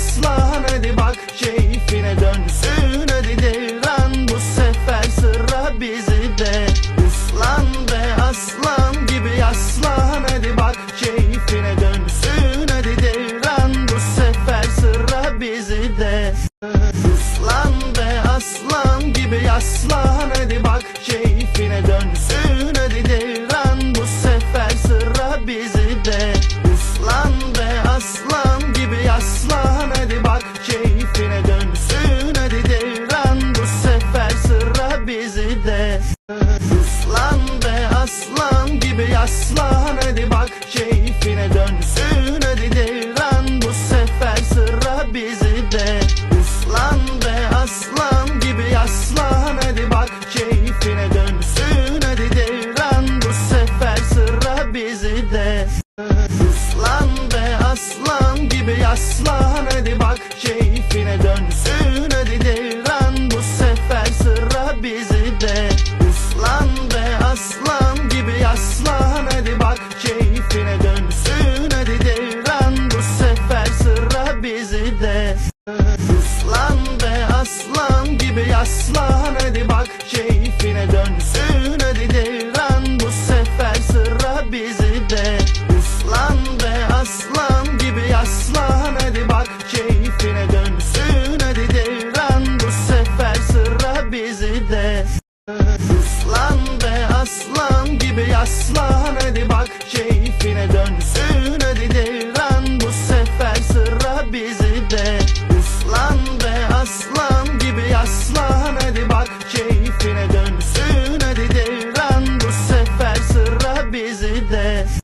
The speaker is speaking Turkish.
aslan hadi bak keyfine dönsün. Hadi devran bu sefer sıra bizi de. Uslan be aslan gibi yaslan hadi bak keyfine dönsün. Hadi devran bu sefer sıra bizi de. Uslan be aslan gibi yaslan hadi bak keyfine aslan hadi bak keyfine dönsün. Hadi devran bu sefer sıra bizi de. Uslan be aslan gibi yaslan hadi bak keyfine dönsün. Hadi devran bu sefer sıra bizi de. Uslan be aslan gibi yaslan hadi bak keyfine dönsün. Hadi devran bu sefer sıra bizi de. Uslan be aslan gibi yaslan gibi yaslan hadi bak keyfine dönsün hadi devran. Bu sefer sıra bizi de. Uslan be aslan gibi yaslan hadi bak keyfine dönsün hadi devran. Bu sefer sıra bizi de. Uslan be aslan gibi yaslan hadi bak keyfine dönsün